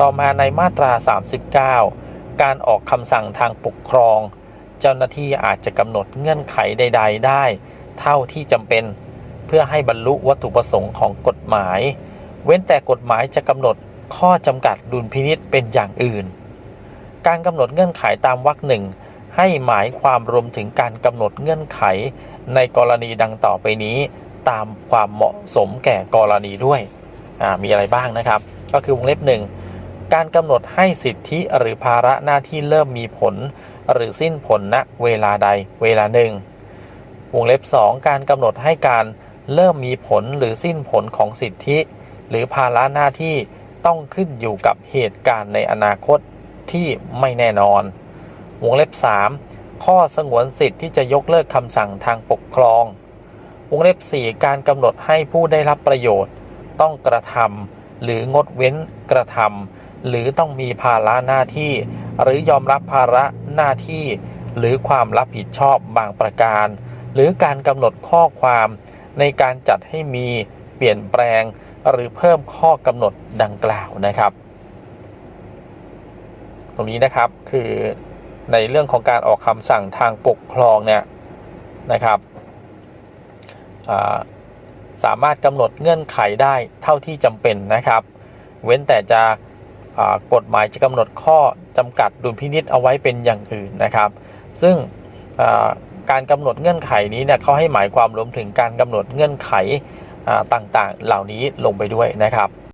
ต่อมาในมาตรา 39 การออกคำสั่งทางปกครอง เจ้าหน้าที่อาจจะกำหนดเงื่อนไขใด ๆ ได้ เท่าที่จำเป็น เพื่อให้บรรลุวัตถุประสงค์ของกฎหมาย เว้นแต่กฎหมายจะกำหนดข้อจำกัดดุลพินิษเป็นอย่างอื่น การกำหนดเงื่อนไขตามวรรคหนึ่งให้หมายความรวมถึงการกำหนดเงื่อนไข ในกรณีดังต่อไปนี้ตามความเหมาะสมแก่กรณีด้วย มีอะไรบ้างนะครับ ก็คือวงเล็บหนึ่ง การกำหนดให้สิทธิหรือภาระหน้าที่เริ่มมีผล หรือสิ้นผลณเวลาใดเวลาหนึ่ง วงเล็บ 2 การกำหนดให้การเริ่มมีผลหรือสิ้นผลของสิทธิ หรือภาระหน้าที่ต้องขึ้นอยู่กับเหตุการณ์ในอนาคตที่ไม่แน่นอน วงเล็บ 3 ข้อสงวนสิทธิ์ที่จะยกเลิกคำสั่งทางปกครอง วงเล็บ 4 การกำหนดให้ผู้ได้รับประโยชน์ ต้องกระทำหรืองดเว้นกระทำ หรือต้องมีภาระหน้าที่ หรือยอมรับภาระหน้าที่ หรือความรับผิดชอบบางประการ หรือการกำหนดข้อความในการจัดให้มีเปลี่ยนแปลง หรือเพิ่มข้อกำหนดดังกล่าวนะครับ ตรงนี้นะครับคือในเรื่องของการออกคำสั่งทางปกครองเนี่ยนะครับสามารถกำหนดเงื่อนไขได้เท่าที่จำเป็นนะครับ เว้นแต่จะ กฎหมายจะกำหนดข้อจำกัดดุลพินิษเอาไว้เป็นอย่างอื่นนะครับ ซึ่งการกำหนดเงื่อนไขนี้เนี่ยเขาให้หมายความรวมถึงการกำหนดเงื่อนไขต่างๆ เหล่านี้ลงไปด้วยนะครับ